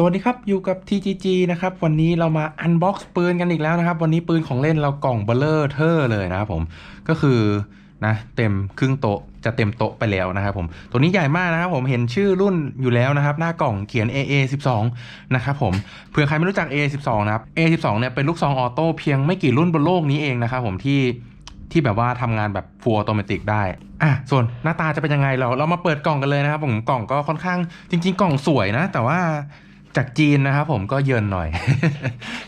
สวัสดีครับ อยู่กับ TGG นะครับ วันนี้เรามาอันบ็อกซ์ปืนกันอีกแล้วนะครับ วันนี้ปืนของเล่นเรากล่องเบลเลอร์เทอร์เลยนะครับผม ก็คือนะเต็มครึ่งโต๊ะจะเต็มโต๊ะไปแล้วนะครับผม ตัวนี้ใหญ่มากนะครับผมเห็นชื่อรุ่นอยู่แล้วนะครับ หน้ากล่องเขียน AA 12นะครับผมเผื่อใครไม่รู้จัก AA 12นะครับ AA 12เนี่ยเป็นลูกซองออโต้เพียงไม่กี่รุ่นบนโลกนี้เองนะครับผมที่ที่แบบว่าทำงานแบบฟูลออโตเมติกได้ อะ ส่วนหน้าตาจะเป็นยังไงเรา เรามาเปิดกล่องกันเลยนะครับผม กล่องก็ค่อนข้างจริง ๆ กล่องสวยนะ แต่ว่า จากจีนนะครับผมก็เยินหน่อย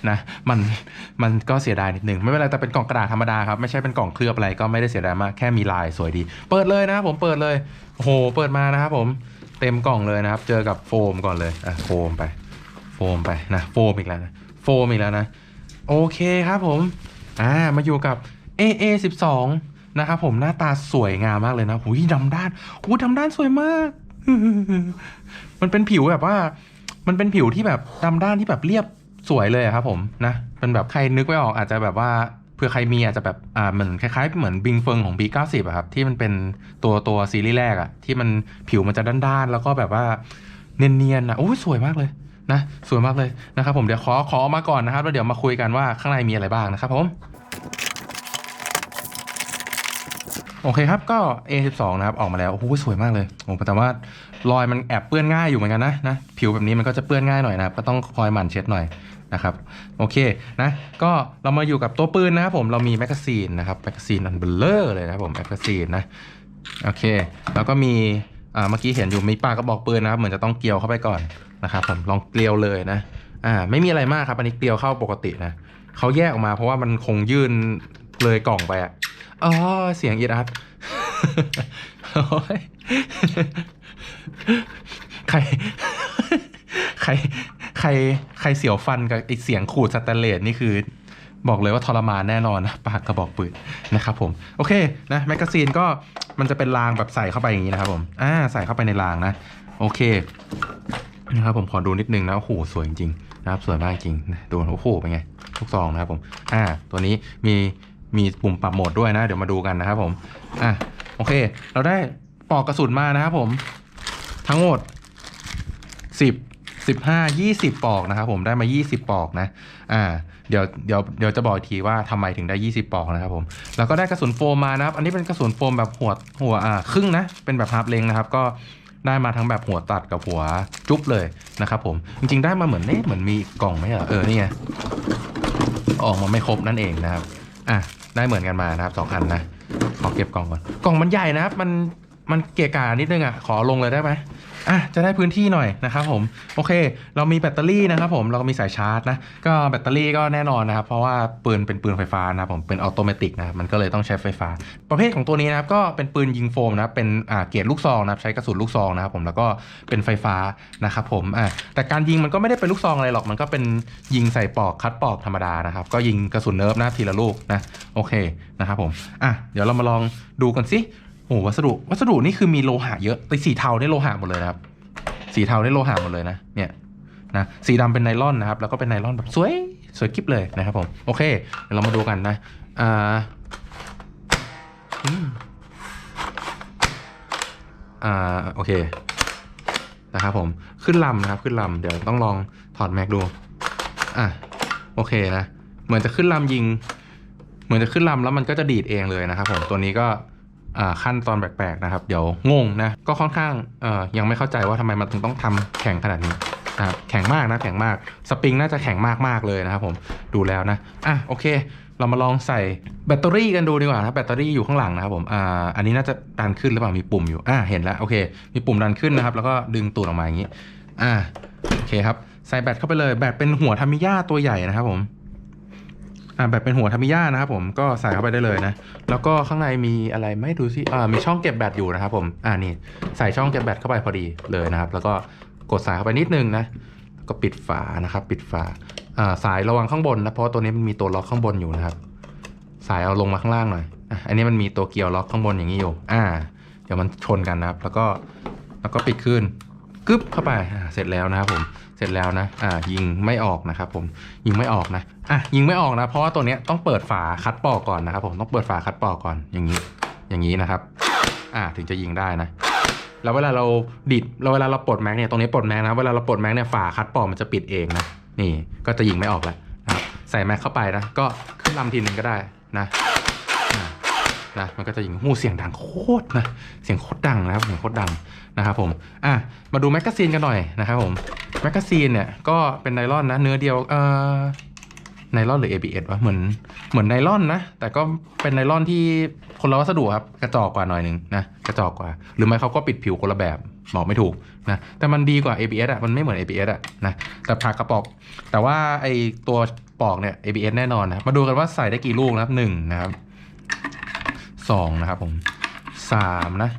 นะมันมันก็เสียดายนิดหนึ่งไม่เป็นไรแต่เป็นกล่องกระดาษธรรมดาครับ ไม่ใช่เป็นกล่องเคลือบอะไรก็ไม่ได้เสียดายมากแค่มีลายสวยดี เปิดเลยนะครับผมเปิดเลยโอ้โหเปิดมานะครับผมเต็มกล่องเลยนะครับ เจอกับโฟมก่อนเลยอะโฟมไป โฟมไปนะโฟมอีกแล้วนะโฟมอีกแล้วนะ โอเคครับผมอ่ามาอยู่กับ AA 12นะครับผมหน้าตาสวยงามมากเลยนะหูยดำด้านหูดำด้านสวยมาก มันเป็นผิวแบบว่า มันเป็นผิวที่แบบดำด้านที่แบบเรียบสวยเลยครับผมนะเป็นแบบใครนึกไม่ออกอาจจะแบบว่าเผื่อใครมีอาจจะแบบอ่าเหมือนคล้ายๆ เหมือนบิงเฟิงของ B90 อะครับที่มันเป็นตัวตัวซีรีส์แรกอะที่มันผิวมันจะด้านๆแล้วก็แบบว่าเนียนๆนะโอ้ยสวยมากเลยนะสวยมากเลยนะครับผมเดี๋ยวขอขอมาก่อนนะครับแล้วเดี๋ยวมาคุยกันว่าข้างในมีอะไรบ้างนะครับผม โอเคครับก็ A12 นะครับออกมาแล้วโอ้โหสวยมากเลยโอ้แต่ว่ารอยมันแอบเปื้อนง่ายอยู่เหมือนกันนะนะผิวแบบนี้มันก็จะเปื้อนง่ายหน่อยนะครับก็ต้องคอยหมั่นเช็ดหน่อยนะครับโอเคนะก็เรามาอยู่กับตัวปืนนะครับผมเรามีแมกกาซีนนะครับแมกกาซีนอันเบลเลอร์เลยนะครับผมแมกกาซีนนะโอเค แล้วก็มีอ่าเมื่อกี้เห็นอยู่มีปากกระบอกปืนนะครับเหมือนจะต้องเกลียวเข้าไปก่อนนะครับผมลองเกลียวเลยนะอ่าไม่มีอะไรมากครับอันนี้เกลียวเข้าปกตินะเขาแยกออกมาเพราะว่ามันคงยื่นเลยกล่องไปอะ อ๋อ เสียงอีดัสโอ๊ยใคร ใคร ใคร ใครเสียวฟันกับไอเสียงขูดสแตนเลสนี่คือบอกเลยว่าทรมานแน่นอนนะปากกระบอกปืนนะครับผม โอเคนะแมกกาซีนก็มันจะเป็นรางแบบใส่เข้าไปอย่างนี้นะครับผมอ่าใส่เข้าไปในรางนะ โอเคนะครับผมขอดูนิดนึงนะโอ้โหสวยจริงๆนะครับสวยมากจริงนะดูโอ้โหเป็นไงทุกซองนะครับผมอ่าตัวนี้มี มีปุ่มปรับโหมดด้วยนะ เดี๋ยวมาดูกันนะครับผม อะโอเค เราได้ปอกกระสุนมานะครับผม ทั้งหมด 10 15 20 ปอกนะครับผมได้มา 20 ปอกนะ อ่า เดี๋ยว เดี๋ยว เดี๋ยวจะบอกทีว่าทำไมถึงได้ 20 ปอกนะครับผม แล้วก็ได้กระสุนโฟมมานะครับ อันนี้เป็นกระสุนโฟมแบบหัว หัว อ่า ครึ่งนะ เป็นแบบฮาร์ปเลงนะครับ ก็ได้มาทั้งแบบหัวตัดกับหัวจุ๊บเลยนะครับผม จริงๆ ได้มาเหมือนเอ๊ะเหมือนมีกล่องไหมอะเออ นี่ไง ออกมาไม่ครบนั่นเองนะครับ อะได้เหมือนกันมานะครับสองอันนะขอเก็บกล่องก่อนกล่องมันใหญ่นะครับมัน มันเกะกะนิดนึงอะขอลงเลยได้ไหมอะจะได้พื้นที่หน่อยนะครับผมโอเค เรามีแบตเตอรี่นะครับผมเราก็มีสายชาร์จนะก็แบตเตอรี่ก็แน่นอนนะครับเพราะว่าปืนเป็นปืนไฟฟ้านะครับผมเป็นออโตเมติกนะมันก็เลยต้องใช้ไฟฟ้า ประเภทของตัวนี้นะครับก็เป็นปืนยิงโฟมนะเป็นอ่าเกียรดลูกซองนะครับใช้กระสุนลูกซองนะครับผมแล้วก็เป็นไฟฟ้านะครับผมอ่าแต่การยิงมันก็ไม่ได้เป็นลูกซองอะไรหรอกมันก็เป็นยิงใส่ปอกคัดปอกธรรมดานะครับก็ยิงกระสุนเนิร์ฟนะทีละลูกนะโอเคนะครับผมอะเดี๋ยวเรามาลองดูกันสิ โอ้วัสดุวัสดุนี่คือมีโลหะเยอะแต่สีเทาได้โลหะหมดเลยนะครับ สีเทาได้โลหะหมดเลยนะ เนี่ยนะสีดำเป็นไนลอนนะครับ แล้วก็เป็นไนลอนแบบสวยสวยกิ๊บเลยนะครับผม โอเคเดี๋ยวเรามาดูกันนะอ่าอ่าโอเคนะครับผมขึ้นลำนะครับขึ้นลำเดี๋ยวต้องลองถอดแม็กดูอะโอเคนะ เหมือนจะขึ้นลำยิง เหมือนจะขึ้นลำแล้วมันก็จะดีดเองเลยนะครับผมตัวนี้ก็ ขั้นตอนแปลกๆนะครับ เดี๋ยวงงนะ ก็ค่อนข้างยังไม่เข้าใจว่าทำไมมันถึงต้องทำแข็งขนาดนี้นะครับแข็งมากนะแข็งมากสปริงน่าจะแข็งมากๆเลยนะครับผมดูแล้วนะอะโอเค เรามาลองใส่แบตเตอรี่กันดูดีกว่านะแบตเตอรี่อยู่ข้างหลังนะครับผมอ่าอันนี้น่าจะดันขึ้นหรือเปล่ามีปุ่มอยู่อ่าเห็นแล้วโอเค มีปุ่มดันขึ้นนะครับ แล้วก็ดึงตูดออกมาอย่างนี้อ่าโอเคครับใส่แบตเข้าไปเลยแบตเป็นหัวทามิยาตัวใหญ่นะครับผม อ่าแบบเป็นหัวทามิยานะครับผมก็ใส่เข้าไปได้เลยนะ แล้วก็ข้างในมีอะไรไม่ดูสิอ่ามีช่องเก็บแบตอยู่นะครับผมอ่านี่ใส่ช่องเก็บแบตเข้าไปพอดีเลยนะครับ แล้วก็กดสายเข้าไปนิดนึงนะก็ปิดฝานะครับ ปิดฝาอ่าสายระวังข้างบนนะเพราะว่าตัวนี้มันมีตัวล็อกข้างบนอยู่นะครับ สายเอาลงมาข้างล่างหน่อยอะอันนี้มันมีตัวเกี่ยวล็อกข้างบนอย่างนี้อยู่ อ่า เดี๋ยวมันชนกันนะครับ แล้วก็แล้วก็ปิดขึ้น กึ๊บเข้าไปเสร็จแล้วนะครับผมเสร็จแล้วนะอ่ายิงไม่ออกนะครับผมยิงไม่ออกนะอะยิงไม่ออกนะ เพราะว่าตัวเนี้ยต้องเปิดฝาคัดปอกก่อนนะครับผมต้องเปิดฝาคัดปอกก่อนอย่างนี้ อย่างนี้นะครับอ่าถึงจะยิงได้นะแล้วเวลาเราดิดเราเวลาเราปลดแม็กเนี่ยตรงนี้ปลดแม็กนะเวลาเราปลดแม็กเนี่ยฝาคัดปอกมันจะปิดเองนะนี่ก็จะยิงไม่ออกแล้วนะครับใส่แม็กเข้าไปนะก็ขึ้นลำทีนึงก็ได้นะ นะมันก็จะยิงหูเสียงดังโคตรนะเสียงโคตรดังนะครับเสียงโคตรดังนะครับผมอะมาดูแมกกาซีนกันหน่อยนะครับผมแมกกาซีนเนี่ยก็เป็นไนลอนนะ เนื้อเดียวเอ่อไนลอนหรือ ABS วะเหมือนเหมือนไนลอนนะ แต่ก็เป็นไนลอนที่คนละวัสดุครับกระจอกกว่าหน่อยหนึ่งนะกระจอกกว่า หรือไม่เขาก็ปิดผิวคนละแบบบอกไม่ถูกนะแต่มันดีกว่า ABS อะมันไม่เหมือน ABS อะนะแต่ผักกระปอก แต่ว่าไอตัวปอกเนี่ย ABS แน่นอนนะมาดูกันว่าใส่ได้กี่ลูกนะครับหนึ่งนะครับ สองนะครับผมสามนะ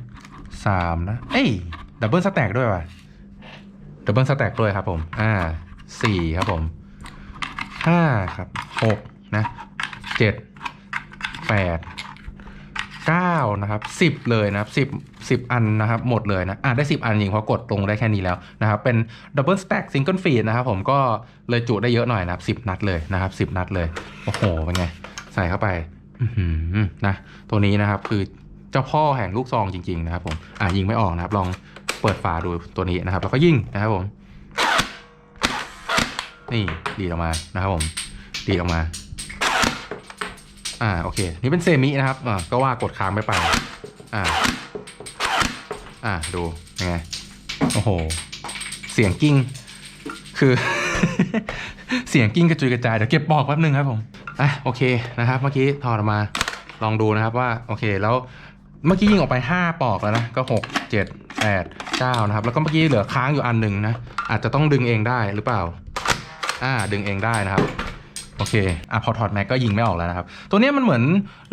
สามนะ เอ้ยดับเบิลสแต็กด้วยว่ะดับเบิลสแต็กด้วยครับผม อ่าสี่ครับผมห้าครับหกนะเจ็ดแปดเก้านะครับสิบเลยนะครับสิบสิบอันนะครับ หมดเลยนะอะได้สิบอันจริงเพราะกดลงได้แค่นี้แล้วนะครับ เป็นดับเบิลสแต็กซิงเกิลฟีดนะครับผมก็เลยจุได้เยอะหน่อยนะครับสิบนัดเลยนะครับสิบนัดเลย โอ้โห เป็นไง ใส่เข้าไป นะตัวนี้นะครับคือเจ้าพ่อแห่งลูกซองจริง ๆ นะครับผมอะยิงไม่ออกนะครับ ลองเปิดฝาดูตัวนี้นะครับ แล้วก็ยิงนะครับผม นี่ดีออกมานะครับผมดีออกมา อ่าโอเค นี่เป็นเซมินะครับอ่าก็ว่ากดค้างไปไปอ่าอ่าดูยังไงโอ้โห เสียงกิ้ง คือ เสียงกิ้งกระจุยกระจายเดี๋ยวเก็บปอกแป๊บนึงครับผม อะโอเคนะครับ เมื่อกี้ถอดออกมาลองดูนะครับว่าโอเคแล้วเมื่อกี้ยิงออกไป 5 ปอกแล้วนะ ก็ 6 7 8 9 นะครับ แล้วก็เมื่อกี้เหลือค้างอยู่อันหนึ่งนะ อาจจะต้องดึงเองได้หรือเปล่า อ่า ดึงเองได้นะครับ โอเค อะพอถอดแม็กก็ยิงไม่ออกแล้วนะครับ ตัวนี้มันเหมือน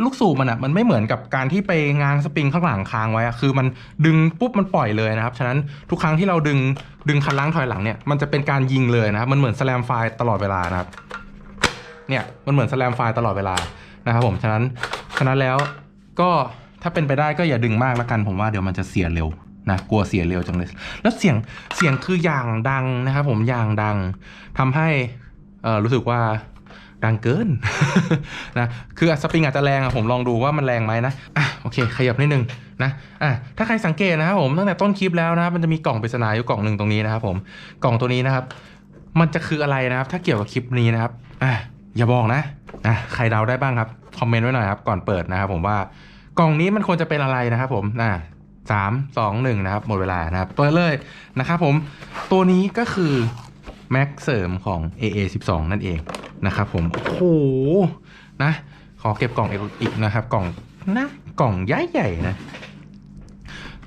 ลูกสูบมันอะมันไม่เหมือนกับการที่ไปง้างสปริงข้างหลังค้างไว้อะคือมันดึงปุ๊บมันปล่อยเลยนะครับ ฉะนั้นทุกครั้งที่เราดึงดึงคันล้างถอยหลังเนี่ย มันจะเป็นการยิงเลยนะครับ มันเหมือนสแลมไฟตลอดเวลานะครับ เนี่ยมันเหมือนสแลมไฟล์ตลอดเวลานะครับผมฉะนั้นฉะนั้นแล้วก็ถ้าเป็นไปได้ก็อย่าดึงมากล้วกันผมว่าเดี๋ยวมันจะเสียเร็วนะกลัวเสียเร็วจังเลย แล้วเสียงเสียงคืออย่างดังนะครับผมอย่างดังทำให้เออรู้สึกว่าดังเกินนะคือสปริงอาจจะแรงอะผมลองดูว่ามันแรงไหมนะอะโอเค ขยับนิดนึงนะอะถ้าใครสังเกตนะครับผมตั้งแต่ต้นคลิปแล้วนะครับมันจะมีกล่องปริศนาอยู่กล่องหนึ่งตรงนี้นะครับผมกล่องตัวนี้นะครับ มันจะคืออะไรนะครับ ถ้าเกี่ยวกับคลิปนี้นะครับอะ อย่าบอกนะอะใครเดาได้บ้างครับ คอมเมนต์ไว้หน่อยครับ ก่อนเปิดนะครับผมว่ากล่องนี้มันควรจะเป็นอะไรนะครับผมอะสามสองหนึ่งนะครับ หมดเวลานะครับเปิดเลยนะครับผมตัวนี้ก็คือแม็กเสริมของ AA12 นั่นเองนะครับผม โอ้โห นะ ขอเก็บกล่องอีกนะครับ กล่องนะ กล่องใหญ่ๆนะ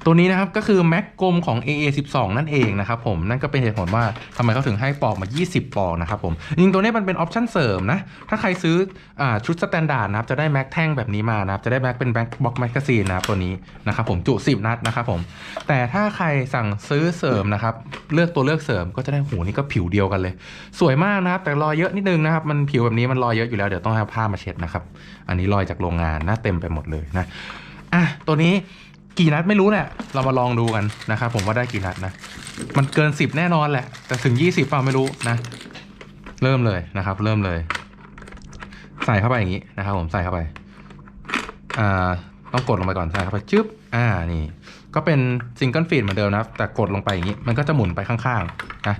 ตัวนี้นะครับก็คือแม็กกลมของ AA12 นั่นเองนะครับผมนั่นก็เป็นเหตุผลว่าทำไมเขาถึงให้ปอกมา 20 ปอกนะครับผมจริงตัวนี้มันเป็นออปชั่นเสริมนะ ถ้าใครซื้ออชุดสแตนดาร์ดนะครับจะได้แม็กแท่งแบบนี้มานะครับจะได้แม็กเป็นแบ็คบ็อกแมกกาซีนนะครับตัวนี้นะครับผมจุ 10 นัดนะครับผมแต่ถ้าใครสั่งซื้อเสริมนะครับเลือกตัวเลือกเสริมก็จะได้หูนี่ก็ผิวเดียวกันเลย สวยมากนะครับแต่รอยเยอะนิดนึงนะครับมันผิวแบบนี้มันรอยเยอะอยู่แล้วเดี๋ยวต้องเอาผ้ามาเช็ดนะครับอันนี้รอยจากโรงงานหน้าเต็มไปหมดเลยนะอะตัวนี้ กี่นัดไม่รู้แหละ เรามาลองดูกันนะครับผมว่าได้กี่นัดนะ มันเกินสิบแน่นอนแหละ แต่ถึงยี่สิบเปล่าไม่รู้นะ เริ่มเลยนะครับ เริ่มเลย ใส่เข้าไปอย่างนี้นะครับ ผมใส่เข้าไป อ่า ต้องกดลงไปก่อนใส่เข้าไปจึ๊บ อ่า นี่ ก็เป็นซิงเกิลฟีดเหมือนเดิมนะครับแต่กดลงไปอย่างนี้ มันก็จะหมุนไปข้างๆนะ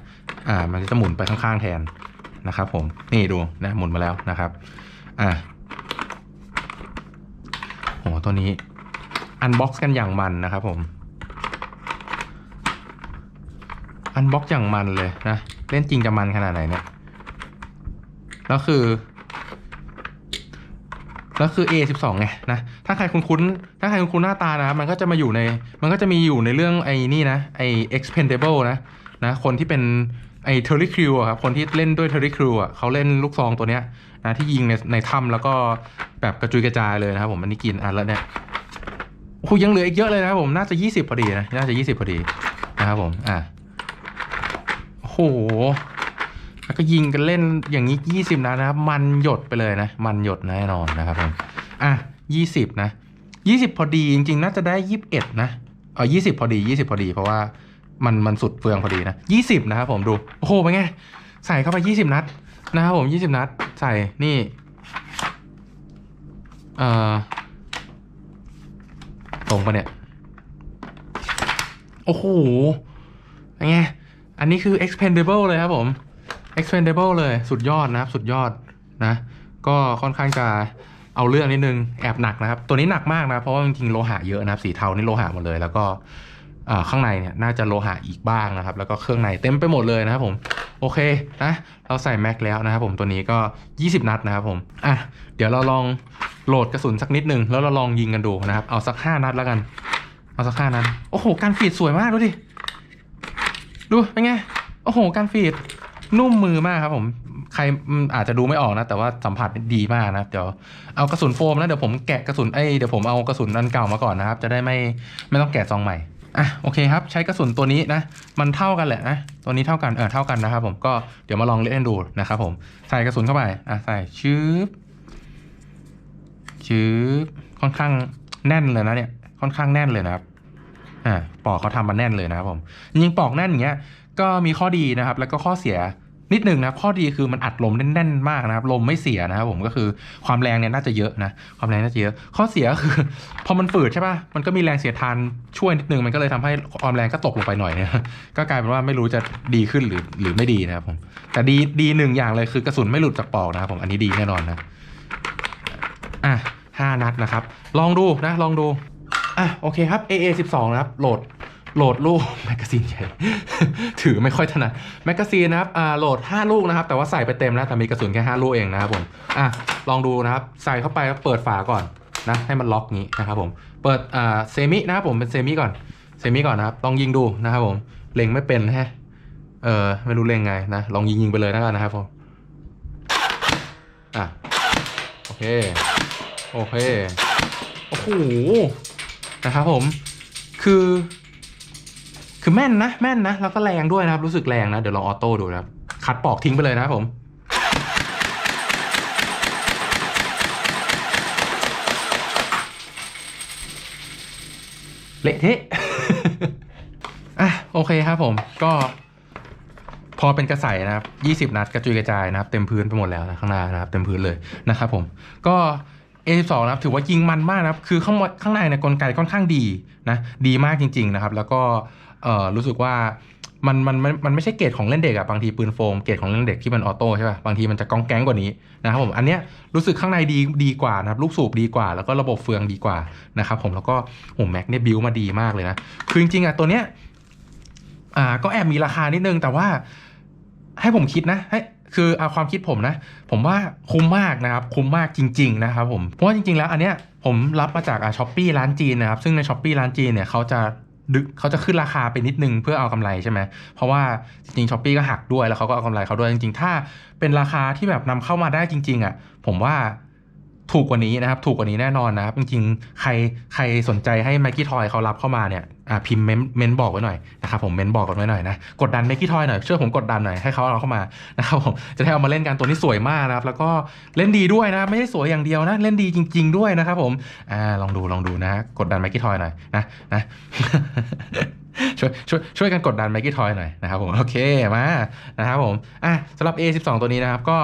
อ่า มันจะหมุนไปข้างๆแทนนะครับ ผม นี่ดูนะ หมุนมาแล้วนะครับ อ่าโหตัวนี้ อันบ็อกซ์กันอย่างมันนะครับผมอันบ็อกซ์อย่างมันเลยนะ เล่นจริงจะมันขนาดไหนเนี่ยแล้วคือแล้วคือ A12 ไงนะ ถ้าใครคุ้นๆถ้าใครคุ้นๆหน้าตานะครับมันก็จะมาอยู่ใน มันก็จะมีอยู่ในเรื่องไอ้นี่นะ ไอ้ expendable นะ นะ คนที่เป็นไอ้ Terry Crew อะครับ คนที่เล่นด้วย Terry Crew อะเขาเล่นลูกซองตัวเนี้ยนะที่ยิงในในถ้ำแล้วก็แบบกระจุยกระจายเลยนะครับผม อันนี้กินอันแล้วเนี่ย โอ้โหยังเหลืออีกเยอะเลยนะครับผมน่าจะยี่สิบพอดีนะน่าจะยี่สิบพอดีนะครับผมอะโอ้โหแล้วก็ยิงกันเล่นอย่างนี้ยี่สิบนัดนะครับ มันหยดไปเลยนะ มันหยดแน่นอนนะครับผมอะยี่สิบนะยี่สิบพอดีจริงๆ น่าจะได้ยี่สิบเอ็ดนะเออยี่สิบพอดียี่สิบพอดี เพราะว่ามันมันสุดเฟืองพอดีนะยี่สิบนะครับผมดูโอ้โหเป็นไงใส่เข้าไปยี่สิบนัดนะครับผมยี่สิบนัด ใส่นี่เอ่อ ตรงปะเนี่ย โอ้โหไงอันนี้คือ expendable เลยครับผม expendable เลยสุดยอดนะครับ สุดยอดนะ ก็ค่อนข้างจะเอาเรื่องนิดนึง แอบหนักนะครับ ตัวนี้หนักมากนะ เพราะว่าจริงๆโลหะเยอะนะครับ สีเทานี่โลหะหมดเลย แล้วก็ ข้างในเนี่ยน่าจะโลหะอีกบ้างนะครับ แล้วก็เครื่องในเต็มไปหมดเลยนะครับผมโอเคนะเราใส่แม็กแล้วนะครับผมตัวนี้ก็ 20 นัดนะครับผมอะเดี๋ยวเราลองโหลดกระสุนสักนิดหนึ่งแล้วเราลองยิงกันดูนะครับ เอาสัก 5 นัดแล้วกัน เอาสักห้านัด โอ้โห การฟีดสวยมากดูดิ ดูเป็นไง โอ้โห การฟีดนุ่มมือมากครับผม ใครอาจจะดูไม่ออกนะ แต่ว่าสัมผัสดีมากนะเดี๋ยวเอากระสุนโฟมนะเดี๋ยวผมแกะกระสุนเอ้เดี๋ยวผมเอากระสุนอันเก่ามาก่อนนะครับ จะได้ไม่ไม่ต้องแกะซองใหม่ อะโอเคครับ ใช้กระสุนตัวนี้นะ มันเท่ากันแหละนะตัวนี้เท่ากันเออเท่ากันนะครับผมก็เดี๋ยวมาลองเล่นดูนะครับผมใส่กระสุนเข้าไปอะใส่ชืบชืบค่อนข้างแน่นเลยนะเนี่ยค่อนข้างแน่นเลยนะครับอ่าปอกเขาทำมาแน่นเลยนะครับผมยิงปอกแน่นอย่างเงี้ยก็มีข้อดีนะครับ แล้วก็ข้อเสีย นิดหนึ่งนะครับข้อดีคือมันอัดลมแน่นๆมากนะครับลมไม่เสียนะครับผมก็คือความแรงเนี่ยน่าจะเยอะนะความแรงน่าจะเยอะข้อเสียก็คือ พอมันฝืดใช่ป่ะมันก็มีแรงเสียดทานช่วยนิดนึงมันก็เลยทำให้ความแรงก็ตกลงไปหน่อยเนี่ยก็กลายเป็นว่าไม่รู้จะดีขึ้นหรือหรือไม่ดีนะครับผมแต่ดีดีหนึ่งอย่างเลยคือกระสุนไม่หลุดจากปอกนะครับผมอันนี้ดีแน่นอนนะอะห้านัดนะครับ ลองดูนะลองดูอะโอเคครับ AA 12นะครับโหลดโหลดลูกแมก ซีนใหญ่ ถือไม่ค่อยถนัดแมกกาซีนนะครับอ่าโหลด 5 ลูกนะครับ แต่ว่าใส่ไปเต็มแล้วแต่มีกระสุนแค่ 5 ลูกเองนะครับผมอะลองดูนะครับ ใส่เข้าไปแล้วเปิดฝาก่อนนะให้มันล็อกงี้นะครับผมเปิดอ่าเซมินะครับผมเป็นเซมิก่อนเซมิก่อนนะครับลองยิงดูนะครับผมเล็งไม่เป็นแฮะเออไม่รู้เล็งไงนะลองยิงยิงไปเลยแล้วกันนะครับผมอะโอเคโอเคโอ้โหนะครับผมคือ คือแม่นนะแม่นนะ แล้วก็แรงด้วยนะครับ รู้สึกแรงนะ เดี๋ยวลองออโต้ดูนะครับ คัดปอกทิ้งไปเลยนะครับผมเละเทะอะโอเคครับผมก็พอเป็นกระใสนะครับ 20 นัดกระจุยกระจายนะครับ เต็มพื้นไปหมดแล้วนะข้างหน้านะครับ เต็มพื้นเลยนะครับผมก็ A12 นะครับถือว่ายิงมันมากนะครับ คือข้างข้างในเนี่ยกลไกค่อนข้างดีนะ ดีมากจริง ๆ นะครับ แล้วก็ เออรู้สึกว่ามันมันมันมันไม่ใช่เกรดของเล่นเด็กอะบางทีปืนโฟมเกรดของเล่นเด็กที่มันออโต้ใช่ป่ะบางทีมันจะกองแก๊งกว่านี้นะครับผมอันเนี้ยรู้สึกข้างในดีดีกว่านะครับลูกสูบดีกว่า แล้วก็ระบบเฟืองดีกว่านะครับผมแล้วก็โอ้แม็กเนี่ยบิวมาดีมากเลยนะคือจริงๆอะตัวเนี้ยอ่าก็แอบมีราคานิดนึงแต่ว่าให้ผมคิดนะให้คือเอาความคิดผมนะ ผมว่าคุ้มมากนะครับ คุ้มมากจริง ๆ นะครับผมเพราะว่าจริง ๆ แล้วอันเนี้ยผมรับมาจากอ่าช้อปปี้ร้านจีนนะครับ ซึ่งในช้อปปี้ร้านจีนเนี่ยเขาจะ ดึกเขาจะขึ้นราคาไปนิดนึงเพื่อเอากำไรใช่ไหมเพราะว่าจริงๆช้อปปี้ก็หักด้วยแล้วเขาก็เอากำไรเขาด้วยจริงๆ ถ้าเป็นราคาที่แบบนำเข้ามาได้จริง ๆอะผมว่า ถูกกว่านี้นะครับ ถูกกว่านี้แน่นอนนะครับ จริงๆ ใครใครสนใจให้ไมกี้ทอยเขารับเข้ามาเนี่ยอ่าพิมพ์เมนเมนบอกไว้หน่อยนะครับผมเมนบอกกันไว้หน่อยนะ กดดันไมกี้ทอยหน่อยช่วยผมกดดันหน่อยให้เขาเอาเข้ามานะครับผมจะได้เอามาเล่นกันตัวนี้สวยมากนะครับ แล้วก็เล่นดีด้วยนะไม่ใช่สวยอย่างเดียวนะ เล่นดีจริง ๆ ด้วยนะครับผมอ่าลองดูลองดูนะ กดดันไมกี้ทอยหน่อยนะนะช่วยช่วยช่วยกันกดดันไมกี้ทอยหน่อยนะครับผมโอเคมานะครับผมอะสำหรับ A12 ตัวนี้นะครับก็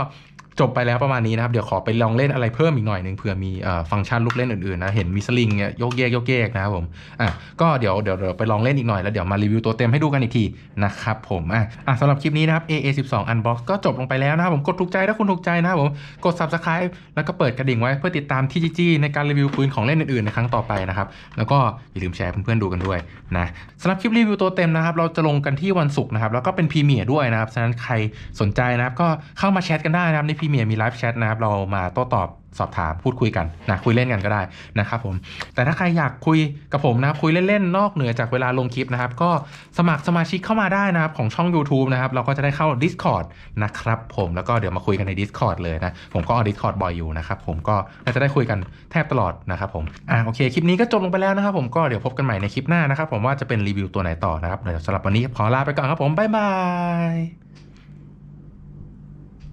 จบไปแล้วประมาณนี้นะครับ เดี๋ยวขอไปลองเล่นอะไรเพิ่มอีกหน่อยหนึ่งเผื่อมีฟังก์ชันลูกเล่นอื่นๆนะเห็นมีสลิงเนี่ยโยกเยกโยกเยกนะครับผมอะก็เดี๋ยวเดี๋ยวเดี๋ยวไปลองเล่นอีกหน่อยแล้วเดี๋ยวมารีวิวตัวเต็มให้ดูกันอีกทีนะครับผมอะอะสำหรับคลิปนี้นะครับ AA12 Unbox ก็จบลงไปแล้วนะครับผมกดถูกใจถ้าคุณถูกใจนะครับผมกด Subscribe แล้วก็เปิดกระดิ่งไว้เพื่อติดตาม TGG ในการรีวิวปืนของเล่นอื่นๆในครั้งต่อไปนะครับแล้วก็อย่าลืมแชร์เพื่อนๆดูกันด้วยนะสำหรับคลิปรีวิวตัวเต็มนะครับเราจะลงกันที่วันศุกร์นะครับแล้วก็เป็นพรีเมียร์ด้วยนะครับฉะนั้นใครสนใจนะครับก็เข้ามาแชทกันได้นะครับในพรีเมียมีไลฟ์แชทนะครับเรามาโต้ตอบสอบถามพูดคุยกันนะคุยเล่นกันก็ได้นะครับผมแต่ถ้าใครอยากคุยกับผมนะครับคุยเล่นๆนอกเหนือจากเวลาลงคลิปนะครับ ก็สมัครสมาชิกเข้ามาได้นะครับของช่อง YouTube นะครับเราก็จะได้เข้า Discord นะครับผมแล้วก็เดี๋ยวมาคุยกันใน Discord เลยนะ ผมก็เอา Discord บ่อยอยู่นะครับผมก็เราจะได้คุยกันแทบตลอดนะครับผมอ่าโอเคคลิปนี้ก็จบลงไปแล้วนะครับผมก็เดี๋ยวพบกันใหม่ในคลิปหน้านะครับผมว่าจะเป็นรีวิวตัวไหนต่อนะครับเดี๋ยวสำหรับวันนี้ขอลาไปก่อนครับผมบ๊ายบาย